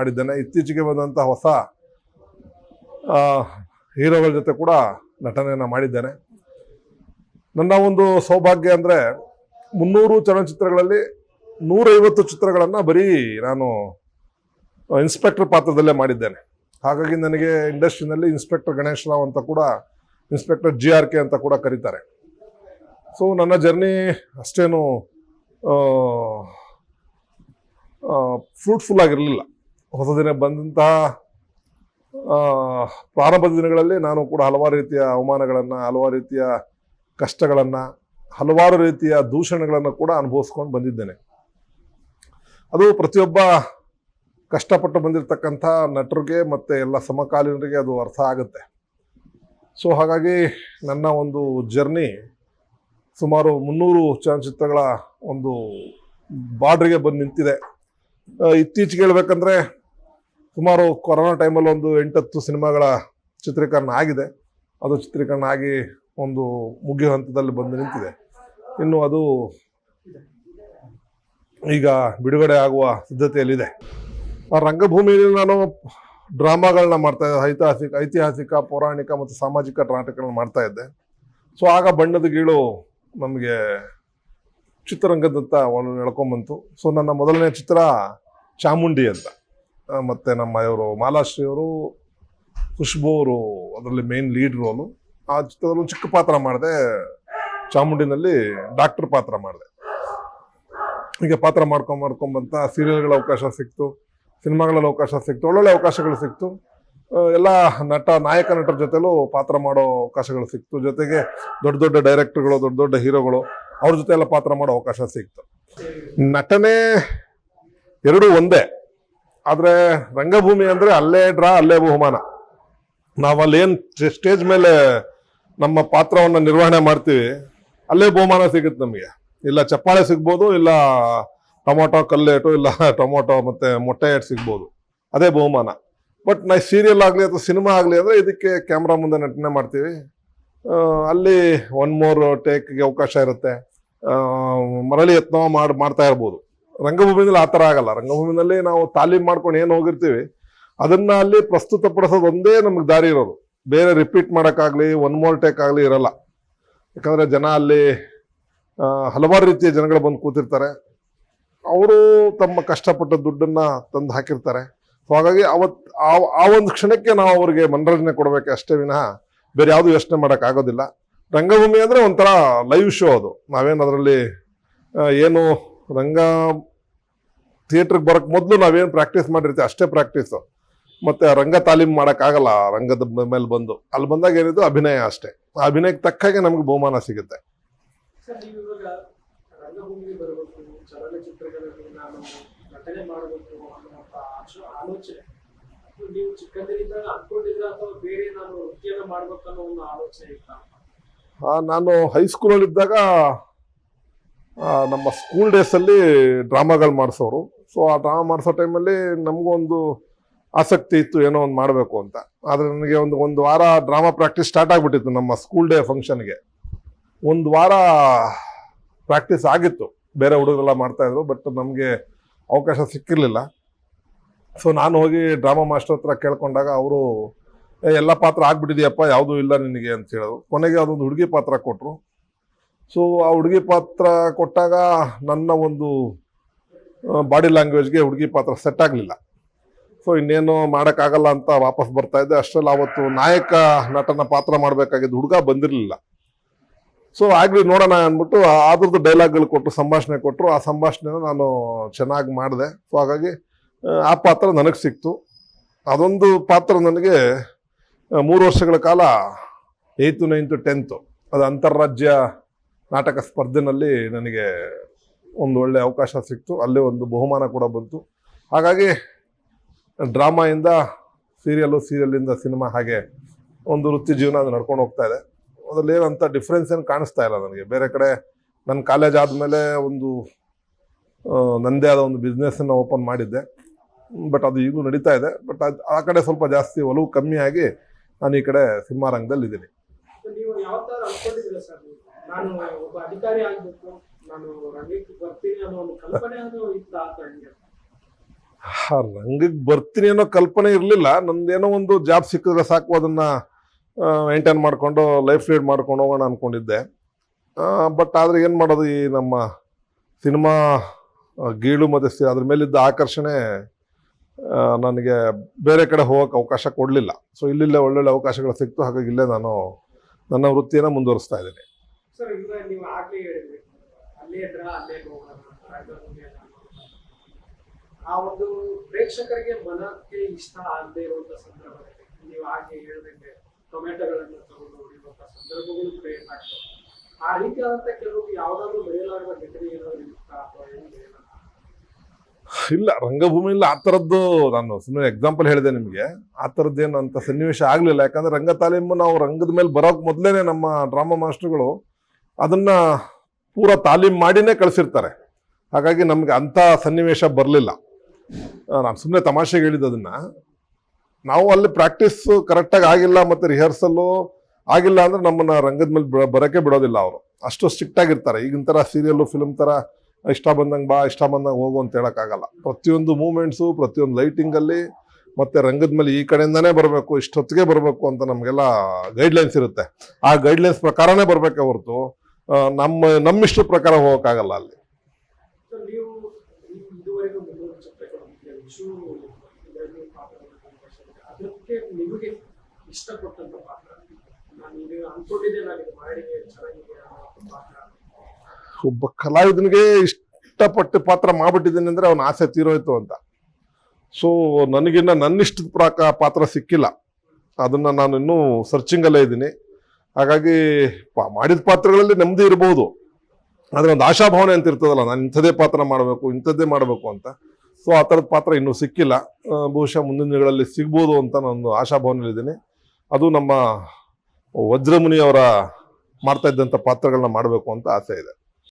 ಮಾಡಿದ್ದೇನೆ ಇತ್ತೀಚೆಗೆ ಬಂದಂಥ ಹೊಸ ಹೀರೋಗಳ ಜೊತೆ ಕೂಡ ನಟನೆಯನ್ನು ಮಾಡಿದ್ದೇನೆ. ನನ್ನ ಒಂದು ಸೌಭಾಗ್ಯ ಅಂದರೆ ಮುನ್ನೂರು ಚಲನಚಿತ್ರಗಳಲ್ಲಿ ನೂರೈವತ್ತು ಚಿತ್ರಗಳನ್ನು ಬರೀ ನಾನು ಇನ್ಸ್ಪೆಕ್ಟರ್ ಪಾತ್ರದಲ್ಲೇ ಮಾಡಿದ್ದೇನೆ. ಹಾಗಾಗಿ ನನಗೆ ಇಂಡಸ್ಟ್ರಿನಲ್ಲಿ ಇನ್ಸ್ಪೆಕ್ಟರ್ ಗಣೇಶ್ ರಾವ್ ಅಂತ ಕೂಡ, ಇನ್ಸ್ಪೆಕ್ಟರ್ ಜಿ ಆರ್ ಕೆ ಅಂತ ಕೂಡ ಕರೀತಾರೆ. ಸೊ ನನ್ನ ಜರ್ನಿ ಅಷ್ಟೇನು ಫ್ರೂಟ್ಫುಲ್ ಆಗಿರಲಿಲ್ಲ. ಹೊಸ ದಿನ ಬಂದಂತಹ ಪ್ರಾರಂಭದ ದಿನಗಳಲ್ಲಿ ನಾನು ಕೂಡ ಹಲವಾರು ರೀತಿಯ ಅವಮಾನಗಳನ್ನು, ಹಲವಾರು ರೀತಿಯ ಕಷ್ಟಗಳನ್ನು, ಹಲವಾರು ರೀತಿಯ ದೂಷಣೆಗಳನ್ನು ಕೂಡ ಅನುಭವಿಸ್ಕೊಂಡು ಬಂದಿದ್ದೇನೆ. ಅದು ಪ್ರತಿಯೊಬ್ಬ ಕಷ್ಟಪಟ್ಟು ಬಂದಿರತಕ್ಕಂಥ ನಟರಿಗೆ ಮತ್ತು ಎಲ್ಲ ಸಮಕಾಲೀನರಿಗೆ ಅದು ಅರ್ಥ ಆಗುತ್ತೆ. ಸೊ ಹಾಗಾಗಿ ನನ್ನ ಒಂದು ಜರ್ನಿ ಸುಮಾರು ಮುನ್ನೂರು ಚಲನಚಿತ್ರಗಳ ಒಂದು ಬಾರ್ಡ್ರಿಗೆ ಬಂದು ನಿಂತಿದೆ. ಇತ್ತೀಚೆಗೆ ಹೇಳ್ಬೇಕಂದ್ರೆ ಸುಮಾರು ಕೊರೋನಾ ಟೈಮಲ್ಲಿ ಒಂದು ಎಂಟತ್ತು ಸಿನಿಮಾಗಳ ಚಿತ್ರೀಕರಣ ಆಗಿದೆ. ಅದು ಚಿತ್ರೀಕರಣ ಆಗಿ ಒಂದು ಮುಗಿಯೋ ಹಂತದಲ್ಲಿ ಬಂದು ನಿಂತಿದೆ. ಇನ್ನು ಅದು ಈಗ ಬಿಡುಗಡೆ ಆಗುವ ಸಿದ್ಧತೆಯಲ್ಲಿದೆ. ಆ ರಂಗಭೂಮಿಯಲ್ಲಿ ನಾನು ಡ್ರಾಮಾಗಳನ್ನ ಮಾಡ್ತಾ ಇದ್ದೆ. ಐತಿಹಾಸಿಕ ಐತಿಹಾಸಿಕ, ಪೌರಾಣಿಕ ಮತ್ತು ಸಾಮಾಜಿಕ ನಾಟಕಗಳನ್ನ ಮಾಡ್ತಾ ಇದ್ದೆ. ಸೊ ಆಗ ಬಣ್ಣದ ಗೀಳು ನಮಗೆ ಚಿತ್ರರಂಗದತ್ತ ಒಂದು ಎಳ್ಕೊಂಬಂತು ಸೊ ನನ್ನ ಮೊದಲನೇ ಚಿತ್ರ ಚಾಮುಂಡಿ ಅಂತ. ಮತ್ತೆ ನಮ್ಮ ಇವರು ಮಾಲಾಶ್ರೀ ಅವರು, ಖುಷ್ಬು ಅವರು, ಅದರಲ್ಲಿ ಮೇನ್ ಲೀಡ್ ರೋಲು ಆ ಚಿತ್ರದಲ್ಲಿ ಚಿಕ್ಕ ಪಾತ್ರ ಮಾಡಿದೆ. ಚಾಮುಂಡಿನಲ್ಲಿ ಡಾಕ್ಟರ್ ಪಾತ್ರ ಮಾಡಿದೆ. ಹೀಗೆ ಪಾತ್ರ ಮಾಡ್ಕೊಂಡು ಮಾಡ್ಕೊಂಬಂತ ಸೀರಿಯಲ್ಗಳ ಅವಕಾಶ ಸಿಕ್ತು ಸಿನಿಮಾಗಳಲ್ಲಿ ಅವಕಾಶ ಸಿಕ್ತು, ಒಳ್ಳೊಳ್ಳೆ ಅವಕಾಶಗಳು ಸಿಕ್ತು. ಎಲ್ಲ ನಟ, ನಾಯಕ ನಟರ ಜೊತೆಲೂ ಪಾತ್ರ ಮಾಡೋ ಅವಕಾಶಗಳು ಸಿಕ್ತು. ಜೊತೆಗೆ ದೊಡ್ಡ ದೊಡ್ಡ ಡೈರೆಕ್ಟರ್ಗಳು ದೊಡ್ಡ ದೊಡ್ಡ ಹೀರೋಗಳು ಅವ್ರ ಜೊತೆ ಎಲ್ಲ ಪಾತ್ರ ಮಾಡೋ ಅವಕಾಶ ಸಿಕ್ತು. ನಟನೆ ಎರಡೂ ಒಂದೇ. ಆದರೆ ರಂಗಭೂಮಿ ಅಂದರೆ ಅಲ್ಲೇ ಡ್ರಾ, ಅಲ್ಲೇ ಬಹುಮಾನ. ನಾವು ಅಲ್ಲೇನು ಸ್ಟೇಜ್ ಮೇಲೆ ನಮ್ಮ ಪಾತ್ರವನ್ನು ನಿರ್ವಹಣೆ ಮಾಡ್ತೀವಿ, ಅಲ್ಲೇ ಬಹುಮಾನ ಸಿಗುತ್ತೆ ನಮಗೆ. ಇಲ್ಲ ಚಪ್ಪಾಳೆ ಸಿಗ್ಬೋದು, ಇಲ್ಲ ಟೊಮೊಟೊ ಕಲ್ಲೇಟು, ಇಲ್ಲ ಟೊಮೊಟೊ ಮತ್ತೆ ಮೊಟ್ಟೆ ಏಟ್ ಸಿಗ್ಬೋದು. ಅದೇ ಬಹುಮಾನ. ಬಟ್ ನಾ ಸೀರಿಯಲ್ ಆಗಲಿ ಅಥವಾ ಸಿನಿಮಾ ಆಗಲಿ ಅಂದರೆ ಇದಕ್ಕೆ ಕ್ಯಾಮ್ರಾ ಮುಂದೆ ನಟನೆ ಮಾಡ್ತೀವಿ. ಅಲ್ಲಿ ಒನ್ ಮೋರ್ ಟೇಕ್ಗೆ ಅವಕಾಶ ಇರುತ್ತೆ. ಮರಳಿ ಯತ್ನ ಮಾಡಿ, ಮಾಡ್ತಾ ಇರ್ಬೋದು. ರಂಗಭೂಮಿನಲ್ಲಿ ಆ ಥರ ಆಗಲ್ಲ. ರಂಗಭೂಮಿನಲ್ಲಿ ನಾವು ತಾಲೀಮ್ ಮಾಡ್ಕೊಂಡು ಏನು ಹೋಗಿರ್ತೀವಿ, ಅದನ್ನ ಅಲ್ಲಿ ಪ್ರಸ್ತುತಪಡಿಸೋದು ಒಂದೇ ನಮ್ಗೆ ದಾರಿ ಇರೋದು. ಬೇರೆ ರಿಪೀಟ್ ಮಾಡೋಕ್ಕಾಗಲಿ ಒನ್ ಮೋರ್ ಟೇಕ್ ಆಗಲಿ ಇರಲ್ಲ. ಯಾಕಂದರೆ ಜನ ಅಲ್ಲಿ ಹಲವಾರು ರೀತಿಯ ಜನಗಳು ಬಂದು ಕೂತಿರ್ತಾರೆ. ಅವರು ತಮ್ಮ ಕಷ್ಟಪಟ್ಟ ದುಡ್ಡನ್ನು ತಂದು ಹಾಕಿರ್ತಾರೆ. ಸೊ ಹಾಗಾಗಿ ಅವತ್ತು ಆ ಆ ಒಂದು ಕ್ಷಣಕ್ಕೆ ನಾವು ಅವರಿಗೆ ಮನರಂಜನೆ ಕೊಡಬೇಕು ಅಷ್ಟೇ ವಿನಃ ಬೇರೆ ಯಾವುದು ಯೋಚನೆ ಮಾಡೋಕ್ಕಾಗೋದಿಲ್ಲ. ರಂಗಭೂಮಿ ಅಂದರೆ ಒಂಥರ ಲೈವ್ ಶೋ ಅದು. ನಾವೇನು ಅದರಲ್ಲಿ ಏನು ರಂಗ ಥಿಯೇಟ್ರಿಗೆ ಬರೋಕ್ಕೆ ಮೊದಲು ನಾವೇನು ಪ್ರಾಕ್ಟೀಸ್ ಮಾಡಿರ್ತೀವಿ ಅಷ್ಟೇ ಪ್ರಾಕ್ಟೀಸು. ಮತ್ತೆ ರಂಗ ತಾಲೀಮ್ ಮಾಡೋಕ್ಕಾಗಲ್ಲ ರಂಗದ ಮೇಲೆ ಬಂದು. ಅಲ್ಲಿ ಬಂದಾಗ ಏನಿದು ಅಭಿನಯ ಅಷ್ಟೇ. ಆ ಅಭಿನಯಕ್ಕೆ ತಕ್ಕ ಹಾಗೆ ನಮ್ಗೆ ಬಹುಮಾನ ಸಿಗುತ್ತೆ. ನಾನು ಹೈಸ್ಕೂಲಲ್ಲಿದ್ದಾಗ ನಮ್ಮ ಸ್ಕೂಲ್ ಡೇಸಲ್ಲಿ ಡ್ರಾಮಾಗಳು ಮಾಡಿಸೋರು. ಸೊ ಆ ಡ್ರಾಮಾ ಮಾಡಿಸೋ ಟೈಮಲ್ಲಿ ನಮಗೊಂದು ಆಸಕ್ತಿ ಇತ್ತು ಏನೋ ಒಂದು ಮಾಡಬೇಕು ಅಂತ. ಆದರೆ ನನಗೆ ಒಂದು ಒಂದು ವಾರ ಡ್ರಾಮಾ ಪ್ರಾಕ್ಟೀಸ್ ಸ್ಟಾರ್ಟ್ ಆಗಿಬಿಟ್ಟಿತ್ತು ನಮ್ಮ ಸ್ಕೂಲ್ ಡೇ ಫಂಕ್ಷನ್ಗೆ ಒಂದು ವಾರ ಪ್ರಾಕ್ಟೀಸ್ ಆಗಿತ್ತು. ಬೇರೆ ಹುಡುಗರೆಲ್ಲ ಮಾಡ್ತಾಯಿದ್ರು ಬಟ್ ನಮಗೆ ಅವಕಾಶ ಸಿಕ್ಕಿರಲಿಲ್ಲ. ಸೊ ನಾನು ಹೋಗಿ ಡ್ರಾಮಾ ಮಾಸ್ಟರ್ ಹತ್ರ ಕೇಳ್ಕೊಂಡಾಗ ಅವರು ಎಲ್ಲ ಪಾತ್ರ ಆಗ್ಬಿಟ್ಟಿದೆಯಪ್ಪ, ಯಾವುದೂ ಇಲ್ಲ ನಿನಗೆ, ಅಂತ ಹೇಳೋದು ಕೊನೆಗೆ ಅದೊಂದು ಹುಡುಗಿ ಪಾತ್ರ ಕೊಟ್ಟರು ಸೊ ಆ ಹುಡುಗಿ ಪಾತ್ರ ಕೊಟ್ಟಾಗ ನನ್ನ ಒಂದು ಬಾಡಿ ಲ್ಯಾಂಗ್ವೇಜ್ಗೆ ಹುಡುಗಿ ಪಾತ್ರ ಸೆಟ್ ಆಗಲಿಲ್ಲ. ಸೊ ಇನ್ನೇನು ಮಾಡೋಕ್ಕಾಗಲ್ಲ ಅಂತ ವಾಪಸ್ ಬರ್ತಾ ಇದ್ದೆ. ಅಷ್ಟರಲ್ಲಿ ಅವತ್ತು ನಾಯಕ ನಟನ ಪಾತ್ರ ಮಾಡಬೇಕಾಗಿದ್ದು ಹುಡುಗ ಬಂದಿರಲಿಲ್ಲ. ಸೊ ಆಗಲಿ ನೋಡೋಣ ಅಂದ್ಬಿಟ್ಟು ಅದ್ರದ್ದು ಡೈಲಾಗ್ಗಳು ಕೊಟ್ಟು ಸಂಭಾಷಣೆ ಕೊಟ್ಟರು ಆ ಸಂಭಾಷಣೆನ ನಾನು ಚೆನ್ನಾಗಿ ಮಾಡಿದೆ. ಸೊ ಹಾಗಾಗಿ ಆ, ಪಾತ್ರ ನನಗೆ ಸಿಕ್ತು. ಅದೊಂದು ಪಾತ್ರ ನನಗೆ ಮೂರು ವರ್ಷಗಳ ಕಾಲ ಏಯ್ತು ನೈನ್ತು ಟೆಂತು. ಅದು ಅಂತಾರಾಜ್ಯ ನಾಟಕ ಸ್ಪರ್ಧೆನಲ್ಲಿ ನನಗೆ ಒಂದು ಒಳ್ಳೆ ಅವಕಾಶ ಸಿಕ್ತು. ಅಲ್ಲೇ ಒಂದು ಬಹುಮಾನ ಕೂಡ ಬಂತು. ಹಾಗಾಗಿ ಡ್ರಾಮಾಯಿಂದ ಸೀರಿಯಲ್ಲು ಸೀರಿಯಲ್ಲಿಂದ ಸಿನಿಮಾ ಹಾಗೆ ಒಂದು ವೃತ್ತಿ ಜೀವನ ಅದು ನಡ್ಕೊಂಡು ಹೋಗ್ತಾ ಇದೆ. ಅದರಲ್ಲಿ ಏನಂತ ಡಿಫ್ರೆನ್ಸ್ ಏನು ಕಾಣಿಸ್ತಾ ಇಲ್ಲ ನನಗೆ. ಬೇರೆ ಕಡೆ ನನ್ನ ಕಾಲೇಜ್ ಆದಮೇಲೆ ಒಂದು ನನ್ನದೇ ಆದ ಒಂದು ಬಿಸ್ನೆಸ್ಸನ್ನು ಓಪನ್ ಮಾಡಿದ್ದೆ. ಬಟ್ ಅದು ಈಗಲೂ ನಡೀತಾ ಇದೆ. ಬಟ್ ಅದು, ಆ ಕಡೆ ಸ್ವಲ್ಪ ಜಾಸ್ತಿ ಒಲವು ಕಮ್ಮಿ ಆಗಿ ನಾನು ಈ ಕಡೆ ಸಿನಿಮಾ ರಂಗದಲ್ಲಿ ಇದ್ದೀನಿ ನಾನು ಒಬ್ಬ ಅಧಿಕಾರಿ ಆಗ್ಬೇಕು, ನಾನು ರಂಗಕ್ಕೆ ಬರ್ತೀನಿ ಅನ್ನೋ ಒಂದು ಕಲ್ಪನೆ ಅದು ಇತ್ತ ಅಂತ ನಿಮ್ಗೆ ರಂಗಕ್ಕೆ ಬರ್ತೀನಿ ಅನ್ನೋ ಕಲ್ಪನೆ ಇರಲಿಲ್ಲ. ನಂದೇನೋ ಒಂದು ಜಾಬ್ ಸಿಕ್ಕಿದ್ರೆ ಸಾಕು, ಅದನ್ನ ಮೇಂಟೈನ್ ಮಾಡಿಕೊಂಡು ಲೈಫ್ ಲೀಡ್ ಮಾಡ್ಕೊಂಡು ಹೋಗೋಣ ಅನ್ಕೊಂಡಿದ್ದೆ. ಬಟ್ ಆದರೆ ಏನು ಮಾಡೋದು ಈ ನಮ್ಮ ಸಿನಿಮಾ ಗೀಳು ಮತ್ತು ಅದ್ರ ಮೇಲಿದ್ದ ಆಕರ್ಷಣೆ ನನಗೆ ಬೇರೆ ಕಡೆ ಹೋಗೋಕೆ ಅವಕಾಶ ಕೊಡಲಿಲ್ಲ. ಸೊ ಇಲ್ಲಿಲ್ಲೇ ಒಳ್ಳೊಳ್ಳೆ ಅವಕಾಶಗಳು ಸಿಕ್ತು. ಹಾಗಾಗಿ ಇಲ್ಲೇ ನಾನು ನನ್ನ ವೃತ್ತಿಯನ್ನು ಮುಂದುವರಿಸ್ತಾ ಇದ್ದೀನಿ. ಸರ್ ನೀವು ಆಗ್ಲೇ ಹೇಳಿದ್ರಿ. ಅಲ್ಲೇ ಇದ್ರ, ಅಲ್ಲೇ ಹೋಗೋಣ ಆ ಒಂದು ಪ್ರೇಕ್ಷಕರಿಗೆ ಮನಕ್ಕೆ ಇಷ್ಟ ಆಗದೆ ಇರುವಂತ ಸಂದರ್ಭದಲ್ಲಿ ನೀವು ಹಾಗೆ ಹೇಳಿದಂಗೆ ಟೊಮೆಟೊಗಳನ್ನ ತಗೊಂಡು ಹೊಡಿಯುವಂತ ಸಂದರ್ಭಗಳು ಕ್ರಿಯೇಟ್ ಆಗ್ತವೆ ಆ ರೀತಿಯಾದಂತ ಕೆಲವು ಯಾವ್ದಾದ್ರು ಬೆಳೆಯಲಾಗುವ ಘಟನೆ ಏನಾದ್ರು ಇರುತ್ತಾ ಅಥವಾ ಏನು? ಇಲ್ಲ ರಂಗಭೂಮಿಯಲ್ಲಿ ಆ ಥರದ್ದು ನಾನು ಸುಮ್ಮನೆ ಎಕ್ಸಾಂಪಲ್ ಹೇಳಿದೆ ನಿಮಗೆ. ಆ ಥರದ್ದೇನು ಅಂತ ಸನ್ನಿವೇಶ ಆಗಲಿಲ್ಲ. ಯಾಕಂದ್ರೆ ರಂಗ ತಾಲೀಮು ನಾವು ರಂಗದ ಮೇಲೆ ಬರೋಕೆ ಮೊದಲೇ ನಮ್ಮ ಡ್ರಾಮಾ ಮಾಸ್ಟರ್ಗಳು ಅದನ್ನ ಪೂರ ತಾಲೀಮ್ ಮಾಡಿನೇ ಕಳಿಸಿರ್ತಾರೆ. ಹಾಗಾಗಿ ನಮಗೆ ಅಂಥ ಸನ್ನಿವೇಶ ಬರಲಿಲ್ಲ. ನಾನು ಸುಮ್ಮನೆ ತಮಾಷೆಗೆ ಹೇಳಿದ್ದು ಅದನ್ನ. ನಾವು ಅಲ್ಲಿ ಪ್ರಾಕ್ಟೀಸ್ ಕರೆಕ್ಟಾಗಿ ಆಗಿಲ್ಲ ಮತ್ತು ರಿಹರ್ಸಲ್ಲು ಆಗಿಲ್ಲ ಅಂದ್ರೆ ನಮ್ಮನ್ನ ರಂಗದ ಮೇಲೆ ಬರೋಕ್ಕೆ ಬಿಡೋದಿಲ್ಲ ಅವರು. ಅಷ್ಟು ಸ್ಟ್ರಿಕ್ಟ್ ಆಗಿರ್ತಾರೆ. ಈಗಿನ ಥರ ಸೀರಿಯಲ್ಲು ಫಿಲ್ಮ್ ಥರ ಇಷ್ಟ ಬಂದಂಗೆ ಬಾ, ಇಷ್ಟ ಬಂದಂಗೆ ಹೋಗು ಅಂತ ಹೇಳೋಕ್ಕಾಗಲ್ಲ. ಪ್ರತಿಯೊಂದು ಮೂಮೆಂಟ್ಸು ಪ್ರತಿಯೊಂದು ಲೈಟಿಂಗಲ್ಲಿ ಮತ್ತೆ ರಂಗದ ಮೇಲೆ ಈ ಕಡೆಯಿಂದನೇ ಬರಬೇಕು, ಇಷ್ಟೊತ್ತಿಗೆ ಬರಬೇಕು ಅಂತ ನಮಗೆಲ್ಲ ಗೈಡ್ಲೈನ್ಸ್ ಇರುತ್ತೆ. ಆ ಗೈಡ್ಲೈನ್ಸ್ ಪ್ರಕಾರನೇ ಬರಬೇಕೆ ಹೊರತು ನಮ್ಮ ನಮ್ಮಿಷ್ಟ ಪ್ರಕಾರ ಹೋಗೋಕ್ಕಾಗಲ್ಲ ಅಲ್ಲಿ. ಒಬ್ಬ ಕಲಾವಿದನಿಗೆ ಇಷ್ಟಪಟ್ಟು ಪಾತ್ರ ಮಾಡಿಬಿಟ್ಟಿದ್ದೀನಿ ಅಂದ್ರೆ ಅವನ ಆಸೆ ತೀರೋಯ್ತು ಅಂತ. ಸೊ ನನಗಿನ್ನ ನನ್ನಿಷ್ಟದ ಪ್ರಕಾರ ಪಾತ್ರ ಸಿಕ್ಕಿಲ್ಲ. ಅದನ್ನ ನಾನು ಇನ್ನೂ ಸರ್ಚಿಂಗಲ್ಲೇ ಇದ್ದೀನಿ. ಹಾಗಾಗಿ ಮಾಡಿದ ಪಾತ್ರಗಳಲ್ಲಿ ನೆಮ್ಮದಿ ಇರ್ಬೋದು. ಆದರೆ ಒಂದು ಆಶಾಭಾವನೆ ಅಂತ ಇರ್ತದಲ್ಲ, ನಾನು ಇಂಥದ್ದೇ ಪಾತ್ರ ಮಾಡಬೇಕು, ಇಂಥದ್ದೇ ಮಾಡಬೇಕು ಅಂತ. ಸೊ ಆ ಥರದ ಪಾತ್ರ ಇನ್ನೂ ಸಿಕ್ಕಿಲ್ಲ. ಬಹುಶಃ ಮುಂದಿನ ದಿನಗಳಲ್ಲಿ ಸಿಗ್ಬೋದು ಅಂತ ನಾನು ಆಶಾಭಾವನೆಯಲ್ಲಿದ್ದೀನಿ. ಅದು ನಮ್ಮ ವಜ್ರಮುನಿ ಅವರ ಮಾಡ್ತಾ ಇದ್ದಂಥ ಪಾತ್ರಗಳನ್ನ ಮಾಡಬೇಕು ಅಂತ ಆಸೆ ಇದೆ.